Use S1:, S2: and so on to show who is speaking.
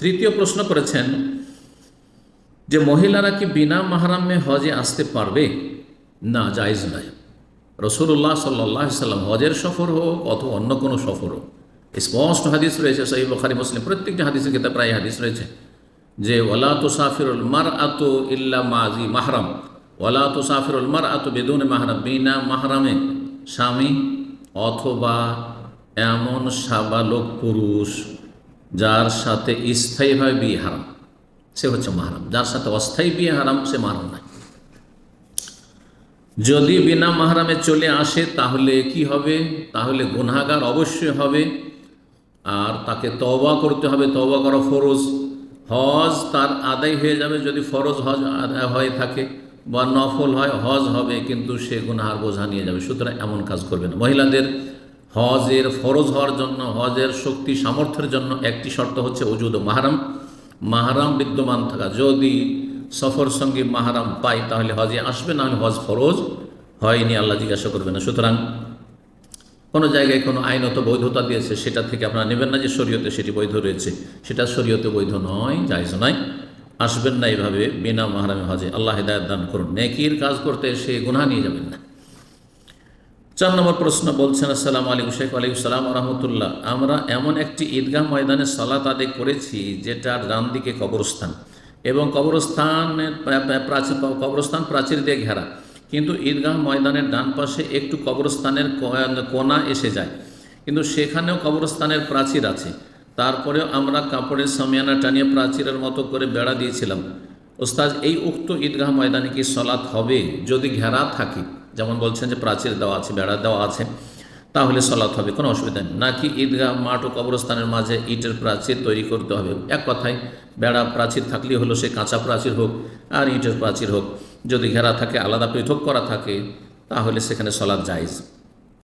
S1: তৃতীয় প্রশ্ন করেছেন যে মহিলারা কি বিনা মাহারামে হজে আসতে পারবে? না, জায়জ নয়। রসুল্লাহ সাল্লাহ সাল্লাম হজের সফর হোক অথবা অন্য কোনো সফর হোক, স্পষ্ট হাদিস রয়েছে সহি বখারি, মুসলিম, প্রত্যেকটি হাদিসের ক্ষেত্রে প্রায় হাদিস রয়েছে যে ওলা তো সাফিরুল মার আতো ইল্লা মাজি মাহরাম। ওলা তো সাফিরুল মার আতো বেদুন মাহরাম। বিনা মাহরামে স্বামী অথবা এমন সাবালক পুরুষ যার সাথে স্থায়ীভাবে বিয়ে হারাম। সে হচ্ছে মাহারাম। যার সাথে অস্থায়ী বিয়ে হারাম, সে মাহারাম নাই যদি বিনা মাহারামে চলে আসে, তাহলে কি হবে? তাহলে গুনাগার অবশ্যই হবে। আর তাকে তওবা করতে হবে। তওবা করা ফরজ। হজ তার আদায় হয়ে যাবে যদি ফরজ হজ আদায় হয়ে থাকে বা নফল হয়, হজ হবে, কিন্তু সে গুনাহার বোঝা নিয়ে যাবে। সুতরাং এমন কাজ করবে না। মহিলাদের হজের ফরজ হওয়ার জন্য, হজের শক্তি, সামর্থ্যের জন্য একটি শর্ত হচ্ছে অজুদ মাহারাম। মাহারাম বিদ্যমান থাকা। যদি সফর সঙ্গে মাহারাম পাই তাহলে হজে আসবে, না হজ ফরজ হয়নি, আল্লাহ জিজ্ঞাসা করবে না। সুতরাং কোনো জায়গায় কোনো আইনত বৈধতা দিয়েছে, সেটা থেকে আপনারা নেবেন না যে শরীয়তে সেটি বৈধ রয়েছে। সেটা শরীয়তে বৈধ নয়, জায়জ নয়। আসবেন না এইভাবে, বিনা মাহারামে হজে আল্লাহ হেদায়ত দান করুন। নেকির কাজ করতে সে গুনাহ নিয়ে যাবেন না। চার নম্বর প্রশ্ন বলছেন, আসসালাম আলাইকুম শেখ আলাইকুম সালাম রহমতুল্লাহ। আমরা এমন একটি ঈদগাহ ময়দানে সালাত আদায় করেছি যেটার ডান দিকে কবরস্থান এবং কবরস্থানের প্রাচীর, কবরস্থান প্রাচীর দিয়ে ঘেরা। কিন্তু ঈদগাহ ময়দানের ডান পাশে একটু কবরস্থানের কোনা এসে যায়। কিন্তু সেখানেও কবরস্থানের প্রাচীর আছে। তারপরেও আমরা কাপড়ের সামিয়ানা টানিয়ে প্রাচীরের মতো করে বেড়া দিয়েছিলাম। ওস্তাজ এই উক্ত ঈদগাহ ময়দানে কি সলাৎ হবে? যদি ঘেরা থাকে যেমন বলছেন যে প্রাচীর দেওয়া আছে, বেড়া দেওয়া আছে, তাহলে সলাৎ হবে, কোনো অসুবিধা নেই। নাকি ঈদগাহ, মাঠ ও কবরস্থানের মাঝে ইটের প্রাচীর তৈরি করতে হবে? এক কথায়, বেড়া প্রাচীর থাকলেই হলো সে কাঁচা প্রাচীর হোক আর ইটের প্রাচীর হোক। যদি ঘেরা থাকে, আলাদা পৃথক করা থাকে, তাহলে সেখানে সলাৎ জায়জ।